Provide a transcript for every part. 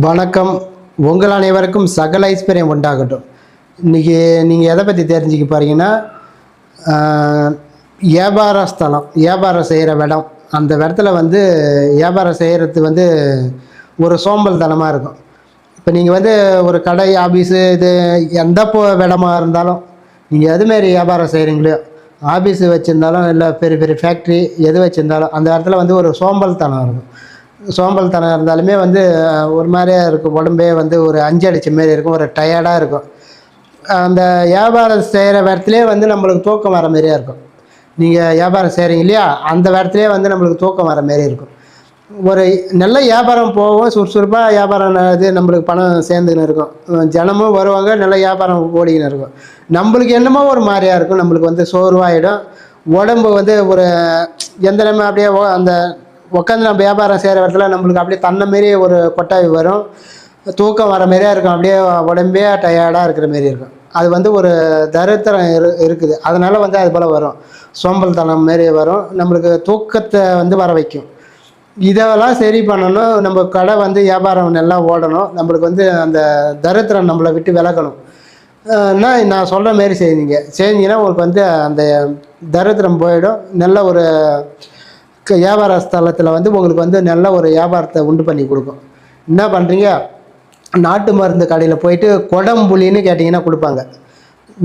வணக்கம். உங்கள் அனைவருக்கும் சகல ஐஸ்வர்யம் உண்டாகட்டும். இன்றைக்கி நீங்கள் எதை பற்றி தெரிஞ்சுக்க போகிறீங்கன்னா வியாபார ஸ்தலம் வியாபாரம் செய்கிற இடம் அந்த இடத்துல வந்து வியாபாரம் செய்கிறது வந்து ஒரு சோம்பல் தனமாக இருக்கும். இப்போ நீங்கள் வந்து ஒரு கடை ஆஃபீஸு இது எந்த போ இடமா இருந்தாலும் நீங்கள் எதுமாரி வியாபாரம் செய்கிறீங்களோ ஆஃபீஸு வச்சுருந்தாலும் இல்லை பெரிய பெரிய ஃபேக்ட்ரி எது வச்சுருந்தாலும் அந்த இடத்துல வந்து ஒரு சோம்பல் தனம் இருக்கும். சோம்பல் தனம் இருந்தாலுமே வந்து ஒரு மாதிரியா இருக்கும். உடம்பே வந்து ஒரு அஞ்சு அடிச்ச மாரி இருக்கும். ஒரு டயர்டாக இருக்கும். அந்த வியாபாரம் செய்கிற இடத்துலேயே வந்து நம்மளுக்கு தூக்கம் வர மாதிரியா இருக்கும். நீங்கள் வியாபாரம் செய்கிறீங்க இல்லையா? அந்த இடத்துலையே வந்து நம்மளுக்கு தூக்கம் வர மாரி இருக்கும். ஒரு நல்ல வியாபாரம் போகும். சுறுசுறுப்பாக வியாபாரம் இது நம்மளுக்கு பணம் சேர்ந்துக்கின்னு இருக்கும். ஜனமும் வருவாங்க. நல்ல வியாபாரம் ஓடிக்கின்னு இருக்கும். நம்மளுக்கு என்னமோ ஒரு மாதிரியாக இருக்கும். நம்மளுக்கு வந்து சோர்வாயிடும். உடம்பு வந்து ஒரு எந்த நேரமும் அப்படியே ஓ- அந்த உட்காந்து நம்ம வியாபாரம் செய்கிற இடத்துல நம்மளுக்கு அப்படியே தன்னை மாரி ஒரு கொட்டாவி வரும். தூக்கம் வர மாதிரியா இருக்கும். அப்படியே உடம்பே டயர்டாக இருக்கிற மாரி இருக்கும். அது வந்து ஒரு தரித்திரம் இரு இருக்குது. அதனால் வந்து அது போல் வரும். சோம்பல் தனம் மாரி வரும். நம்மளுக்கு தூக்கத்தை வந்து வர வைக்கும். இதெல்லாம் சரி பண்ணணும். நம்ம கடை வந்து வியாபாரம் நல்லா ஓடணும். நம்மளுக்கு வந்து அந்த தரித்திரம் நம்மளை விட்டு விலகணும். நான் சொல்கிற மாரி செய்வீங்க செஞ்சீங்கன்னா உங்களுக்கு வந்து அந்த தரித்திரம் போயிடும். நல்ல ஒரு வியாபார ஸ்தலத்தில் வந்து உங்களுக்கு வந்து நல்ல ஒரு வியாபாரத்தை உண்டு பண்ணி கொடுக்கும். என்ன பண்ணுறீங்க நாட்டு மருந்து கடையில் போயிட்டு குடம்புலின்னு கேட்டிங்கன்னா கொடுப்பாங்க.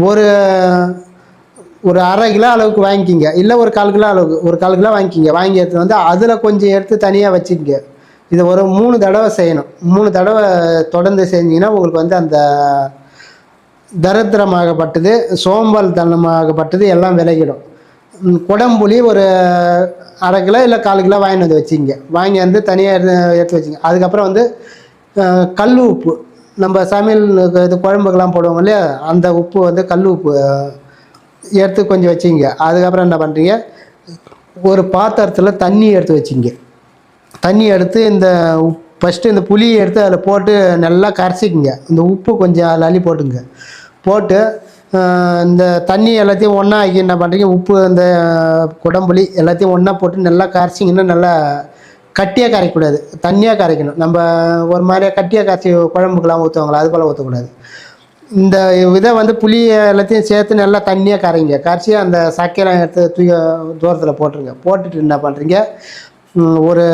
ஒரு ஒரு அரை கிலோ அளவுக்கு வாங்கிக்கிங்க. இல்லை ஒரு கால் கிலோ அளவுக்கு ஒரு கால் கிலோ வாங்கிக்கிங்க. வாங்கி எடுத்து வந்து அதில் கொஞ்சம் எடுத்து தனியாக வச்சுக்கிங்க. இதை ஒரு மூணு தடவை செய்யணும். மூணு தடவை தொடர்ந்து செஞ்சிங்கன்னா உங்களுக்கு வந்து அந்த தரித்திரமாகப்பட்டது சோம்பல் தனமாகப்பட்டது எல்லாம் விலகிடும். குடம்புலி ஒரு அரை கிலோ இல்லை கால் கிலோ வாங்கிட்டு வந்து வச்சுங்க வாங்கி வந்து தனியாக எடுத்து வச்சிங்க வச்சுங்க அதுக்கப்புறம் வந்து கல் உப்பு. நம்ம சமையல் இது குழம்புக்கெல்லாம் போடுவோம் இல்லையா? அந்த உப்பு வந்து கல் உப்பு எடுத்து கொஞ்சம் வச்சுங்க அதுக்கப்புறம் என்ன பண்ணுறீங்க ஒரு பாத்திரத்தில் தண்ணி எடுத்து வச்சுங்க தண்ணி எடுத்து இந்த ஃபஸ்ட்டு இந்த புளியை எடுத்து அதில் போட்டு நல்லா கரைச்சிக்குங்க. இந்த உப்பு கொஞ்சம் அதில் அள்ளி போட்டுங்க போட்டு இந்த தண்ணி எல்லாத்தையும் ஒன்றா ஆக்கி என்ன பண்ணுறீங்க உப்பு இந்த குடம்புளி எல்லாத்தையும் ஒன்றா போட்டு நல்லா கரைச்சிங்கன்னா நல்லா கட்டியாக கரைக்கக்கூடாது. தண்ணியாக கரைக்கணும். நம்ம ஒரு மாதிரியா கட்டியாக கரைச்சி குழம்புக்கெல்லாம் ஊற்றுவாங்களா அது போல் ஊற்றக்கூடாது இந்த இதை வந்து புளி எல்லாத்தையும் சேர்த்து நல்லா தண்ணியாக கரைங்க. கரைச்சி அந்த சக்கையெல்லாம் எடுத்து தூய தூரத்தில் போட்டுருங்க. போட்டுட்டு என்ன பண்ணுறீங்க ஒரு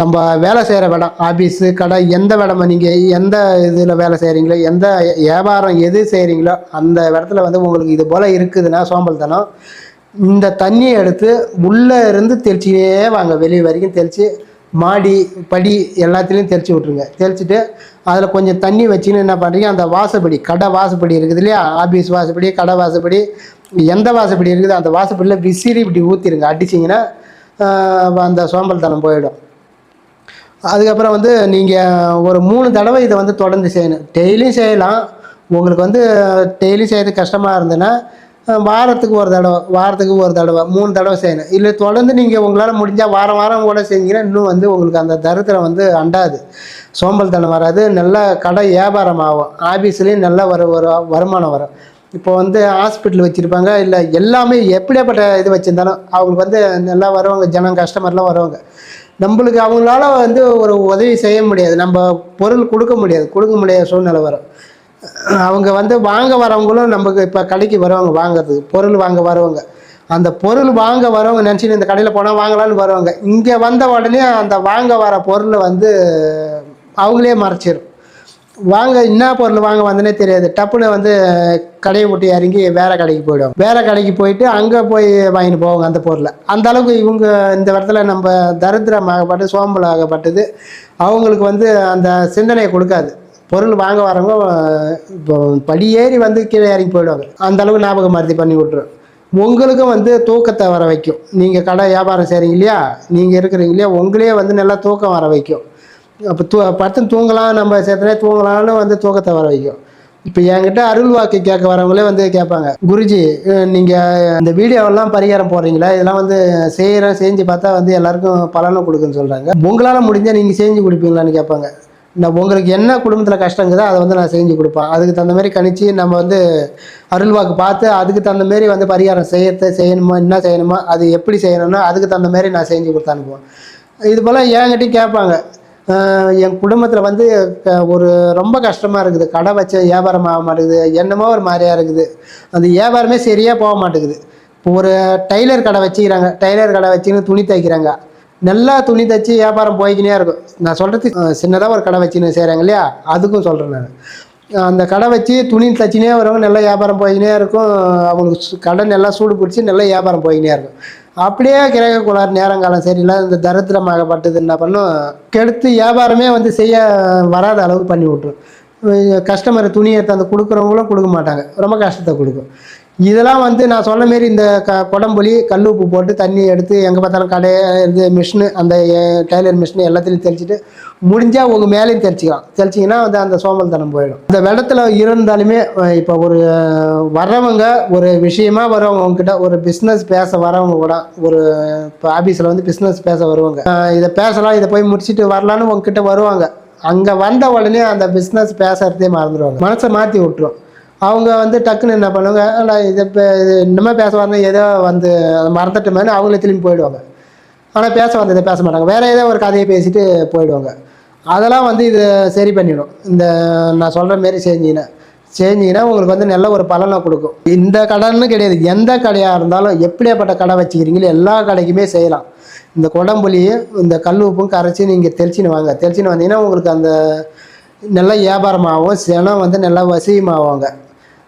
நம்ம வேலை செய்கிற இடம் ஆஃபீஸு கடை எந்த இடமா நீங்கள் எந்த இதில் வேலை செய்கிறீங்களோ எந்த வியாபாரம் எது செய்கிறீங்களோ அந்த இடத்துல வந்து உங்களுக்கு இது போல் இருக்குதுன்னா சோம்பல்தனம். இந்த தண்ணியை எடுத்து உள்ளே இருந்து தெளிச்சிக்கிட்டே வாங்க. வெளியே வரைக்கும் தெளித்து மாடி படி எல்லாத்துலேயும் தெளித்து விட்ருங்க தெளிச்சுட்டு அதில் கொஞ்சம் தண்ணி வச்சுன்னு என்ன பண்ணுறீங்க அந்த வாசப்படி கடை வாசப்படி இருக்குது இல்லையா? ஆஃபீஸ் வாசப்படி கடை வாசப்படி எந்த வாசப்படி இருக்குது அந்த வாசப்படியில் விசிறி இப்படி ஊற்றிடுங்க அடிச்சிங்கன்னா அந்த சோம்பல் தனம் போயிடும். அதுக்கப்புறம் வந்து நீங்கள் ஒரு மூணு தடவை இதை வந்து தொடர்ந்து செய்யணும். டெய்லியும் செய்யலாம். உங்களுக்கு வந்து டெய்லியும் செய்யறது கஷ்டமாக இருந்ததுன்னா வாரத்துக்கு ஒரு தடவை வாரத்துக்கு ஒரு தடவை மூணு தடவை செய்யணும். இல்லை தொடர்ந்து நீங்கள் உங்களால் முடிஞ்சால் வாரம் வாரம் கூட செஞ்சீங்கன்னா இன்னும் வந்து உங்களுக்கு அந்த தரித்திரம் வந்து அண்டாது. சோம்பல் தனம் வராது. நல்ல கடை வியாபாரம் ஆகும். ஆஃபீஸ்லேயும் நல்ல வர ஒரு வருமானம் வரும். இப்போ வந்து ஹாஸ்பிட்டல் வச்சுருப்பாங்க இல்லை எல்லாமே எப்படியாப்பட்ட இது வச்சுருந்தாலும் அவங்களுக்கு வந்து நல்லா வருவாங்க ஜனம் கஸ்டமர்லாம் வருவாங்க. நம்மளுக்கு அவங்களால வந்து ஒரு உதவி செய்ய முடியாது. நம்ம பொருள் கொடுக்க முடியாது. கொடுக்க முடியாத சூழ்நிலை வரும். அவங்க வந்து வாங்க வரவங்களும் நமக்கு இப்போ கடைக்கு வருவாங்க வாங்கிறதுக்கு. பொருள் வாங்க வருவாங்க. அந்த பொருள் வாங்க வரவங்க நினச்சின்னு இந்த கடையில் போனால் வாங்கலான்னு வருவாங்க. இங்கே வந்த உடனே அந்த வாங்க வர பொருளை வந்து அவங்களே மறைச்சிடும் வாங்க என்ன பொருள் வாங்க வந்தனே தெரியாது. டப்புன்னு வந்து கடையை விட்டு இறங்கி வேற கடைக்கு போயிடும் வேற கடைக்கு போயிட்டு அங்கே போய் வாங்கிட்டு போவாங்க அந்த பொருளை. அந்த அளவுக்கு இவங்க இந்த இடத்துல நம்ம தரித்திரமாகப்பட்டு சோம்பல் ஆகப்பட்டது. அவங்களுக்கு வந்து அந்த சிந்தனையை கொடுக்காது. பொருள் வாங்க வரவங்க இப்போ படியேறி வந்து கீழே இறங்கி போயிடுவாங்க. அந்த அளவுக்கு ஞாபக மருதி பண்ணி விட்ரும் உங்களுக்கும் வந்து தூக்கத்தை வர வைக்கும். நீங்கள் கடை வியாபாரம் செய்கிறீங்க இல்லையா? நீங்கள் இருக்கிறீங்க இல்லையா? உங்களே வந்து நல்லா தூக்கம் வர வைக்கும். அப்போ தூ படுத்து தூங்கலாம் நம்ம சேர்த்தனே தூங்கலாம்னு வந்து தூக்கத்தை வர வைக்கும். இப்போ என்கிட்ட அருள் வாக்கு கேட்க வரவங்களே வந்து கேட்பாங்க குருஜி நீங்கள் இந்த வீடியோவெல்லாம் பரிகாரம் போடுறீங்களா? இதெல்லாம் வந்து செய்கிறேன் செஞ்சு பார்த்தா வந்து எல்லாருக்கும் பலனும் கொடுக்குன்னு சொல்கிறாங்க உங்களால் முடிஞ்சால் நீங்கள் செஞ்சு கொடுப்பீங்களான்னு கேட்பாங்க. நான் உங்களுக்கு என்ன குடும்பத்தில் கஷ்டங்குதோ அதை வந்து நான் செஞ்சு கொடுப்பேன். அதுக்கு தகுந்த மாதிரி கணிச்சு நம்ம வந்து அருள்வாக்கு பார்த்து அதுக்கு தகுந்த மாதிரி வந்து பரிகாரம் செய்யறது செய்யணுமா என்ன செய்யணுமா அது எப்படி செய்யணும்னா அதுக்கு தகுந்த மாதிரி நான் செஞ்சு கொடுத்து அனுப்புவேன். இது போல் என்கிட்டையும் கேட்பாங்க. என் குடும்பத்தில் வந்து க- ஒரு ரொம்ப கஷ்டமாக இருக்குது. கடை வச்ச வியாபாரம் ஆக மாட்டேங்குது. என்னமோ ஒரு மாதிரியாக இருக்குது. அந்த வியாபாரமே சரியாக போக மாட்டேங்குது. இப்போ ஒரு டைலர் கடை வச்சுக்கிறாங்க. டைலர் கடை வச்சுன்னு துணி தைக்கிறாங்க. நல்லா துணி தைச்சி வியாபாரம் போய்க்கினே இருக்கும். நான் சொல்கிறது சின்னதாக ஒரு கடை வச்சுன்னு செய்கிறாங்க இல்லையா? அதுக்கும் சொல்கிறேன் நான். அந்த கடை வச்சு துணி தச்சினே வருவாங்க நல்லா வியாபாரம் போயினே இருக்கும். அவங்களுக்கு கடை நல்லா சூடு பிடிச்சி நல்லா வியாபாரம் போயினே இருக்கும். அப்படியே கிரக குளார் நேரங்காலம் சரியில்லை இந்த தரித்திரமாகப்பட்டது என்ன பண்ணும்? கெடுத்து வியாபாரமே வந்து செய்ய வராத அளவுக்கு பண்ணி விட்ரும் கஸ்டமர் துணி எடுத்து அந்த கொடுக்குறவங்களும் கொடுக்க மாட்டாங்க. ரொம்ப கஷ்டத்தை கொடுக்கும். இதெல்லாம் வந்து நான் சொன்ன மாரி இந்த க குடம்புலி கல் உப்பு போட்டு தண்ணி எடுத்து எங்கே பார்த்தாலும் கடையை இது மிஷினு அந்த டைலர் மிஷினு எல்லாத்துலையும் தெளிச்சிட்டு முடிஞ்சால் உங்கள் மேலேயும் தெளிச்சிக்கலாம். தெளிச்சிங்கன்னா வந்து அந்த சோம்பல்தனம் போயிடும். இந்த இடத்துல இருந்தாலுமே இப்போ ஒரு வர்றவங்க ஒரு விஷயமா வரவங்க உங்ககிட்ட ஒரு பிஸ்னஸ் பேச வரவங்க கூட ஒரு இப்போ ஆஃபீஸில் வந்து பிஸ்னஸ் பேச வருவாங்க. இதை பேசலாம் இதை போய் முடிச்சுட்டு வரலான்னு உங்ககிட்ட வருவாங்க. அங்கே வந்த உடனே அந்த பிஸ்னஸ் பேசுறதே மறந்துடுவாங்க. மனசை மாற்றி விட்டுரும். அவங்க வந்து டக்குன்னு என்ன பண்ணுவாங்க ஆனால் இதை இப்போ இன்னுமே பேச வந்த ஏதோ வந்து மறந்துட்டோமேனு அவங்களே திரும்பி போயிடுவாங்க. ஆனால் பேச வந்ததை பேச மாட்டாங்க. வேறு ஏதோ ஒரு கதையை பேசிட்டு போயிடுவாங்க. அதெல்லாம் வந்து இது சரி பண்ணிடும். இந்த நான் சொல்கிற மாரி செஞ்சீங்கன்னா. செஞ்சீங்கன்னா உங்களுக்கு வந்து நல்ல ஒரு பலனை கொடுக்கும். இந்த கடைன்னு கிடையாது. எந்த கடையாக இருந்தாலும் எப்படியாப்பட்ட கடை வச்சுக்கிறீங்களோ எல்லா கடைக்குமே செய்யலாம். இந்த குடம்புலியும் இந்த கல் உப்பும் கரைச்சி நீங்கள் தெளிச்சின்னு வாங்க. தெளிச்சின்னு வந்தீங்கன்னா உங்களுக்கு அந்த நல்ல வியாபாரமாகவும் ஜனம் வந்து நல்லா வசியமாவாங்க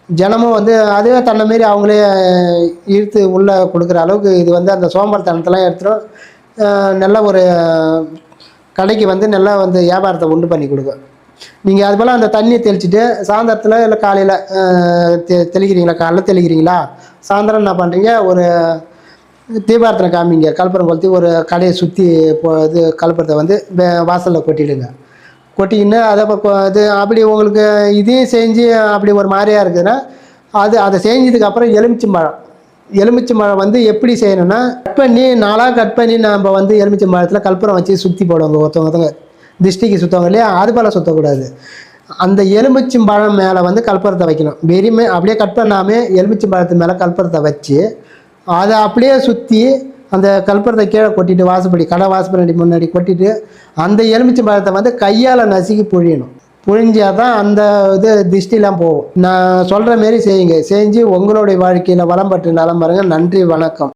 ஜனமும் வந்து அதுவே தன்னை மாரி அவங்களே இழுத்து உள்ளே கொடுக்குற அளவுக்கு இது வந்து அந்த சோம்பல்தனத்தெல்லாம் எடுத்துடும் நல்ல ஒரு கடைக்கு வந்து நல்லா வந்து வியாபாரத்தை உண்டு பண்ணி கொடுக்கும். நீங்கள் அது போல் அந்த தண்ணியை தெளிச்சுட்டு சாயந்தரத்தில் இல்லை காலையில் தெ தெளிக்கிறீங்களா? காலைல தெளிக்கிறீங்களா? சாயந்தரம் என்ன பண்ணுறீங்க ஒரு தீபாரத்தனை காமிங்க. கல்புரம் கொளுத்தி ஒரு கடையை சுற்றி போ இது கலப்புறத்தை வந்து வாசலில் கொட்டிடுங்க. கொட்டிக்கின்னு அதை இப்போ இது அப்படி உங்களுக்கு இதையும் செஞ்சு அப்படி ஒரு மாதிரியா இருக்குதுன்னா அது அதை செஞ்சதுக்கு அப்புறம் எலுமிச்சை எலுமிச்சம்பழம் வந்து எப்படி செய்யணும்னா கட் பண்ணி நாளாக கட் பண்ணி நம்ம வந்து எலுமிச்சம்பழத்தில் கற்பூரம் வச்சு சுற்றி போடுவாங்க ஒருத்தவங்க. திருஷ்டிக்கு திஷ்டிக்கு சுற்றுவாங்க இல்லையா? அது போல் சுற்றக்கூடாது அந்த எலுமிச்சம்பழம் மேலே வந்து கற்பூரத்தை வைக்கணும். வெறுமே அப்படியே கட் பண்ணாமல் எலுமிச்சம்பழத்து மேலே கற்பூரத்தை வச்சு அதை அப்படியே சுற்றி அந்த கற்பூரத்தை கீழே கொட்டிட்டு வாசப்படி கடை வாசப்படி முன்னாடி கொட்டிட்டு அந்த எலுமிச்சை பழத்தை வந்து கையால் நசுக்கி புழியணும். புழிஞ்சாதான் தான் அந்த இது திஷ்டிலாம் போகும். நான் சொல்கிற மாரி செய்யுங்க. செஞ்சு உங்களுடைய வாழ்க்கையில் வளம் பெற்று நலம் பாருங்கள் நன்றி வணக்கம்.